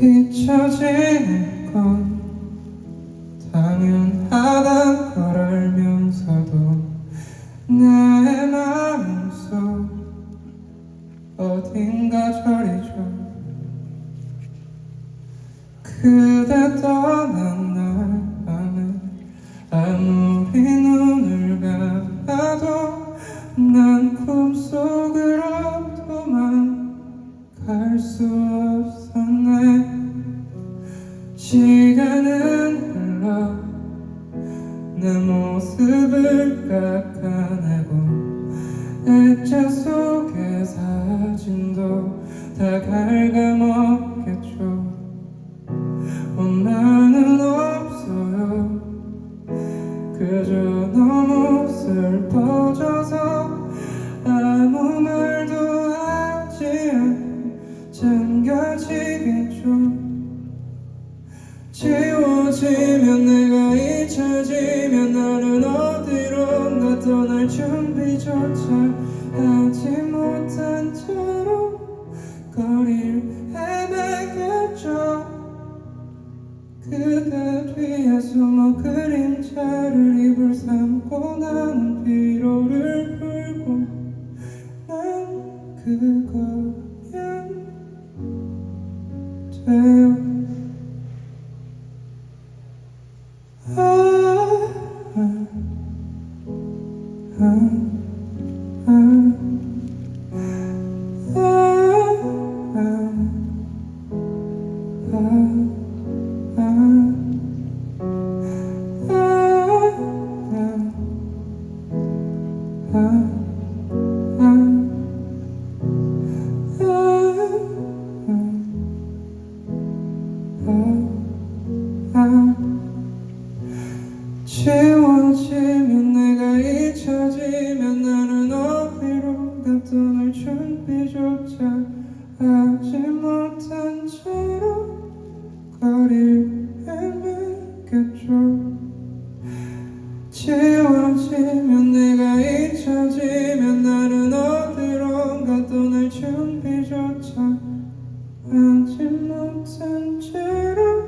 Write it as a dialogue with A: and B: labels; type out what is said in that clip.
A: 잊혀질 건 당연하단 걸 알면서도 내 마음속 어딘가 저리죠. 그대 떠난 날 밤에 아무리 눈 시간은 흘러 내 모습을 깎아내고 액자 속의 사진도 다 갉아먹겠죠. 엄마는 없어요. 그저 너무 슬퍼져서 아무 말 지워지면 내가 잊혀지면 나는 어디론가 떠날 준비조차 하지 못한 채로 거리를 헤매겠죠. 그대 뒤에 숨어 그림자를 입을 삼고 나는 피로를 풀고 난 그거야. 돼요 Huh? 지워지면 내가 잊혀지면 나는 어디론가 떠날 준비조차 하지 못한 채로 거리를 헤매겠죠. 지워지면 내가 잊혀지면 나는 어디론가 떠날 준비조차 하지 못한 채로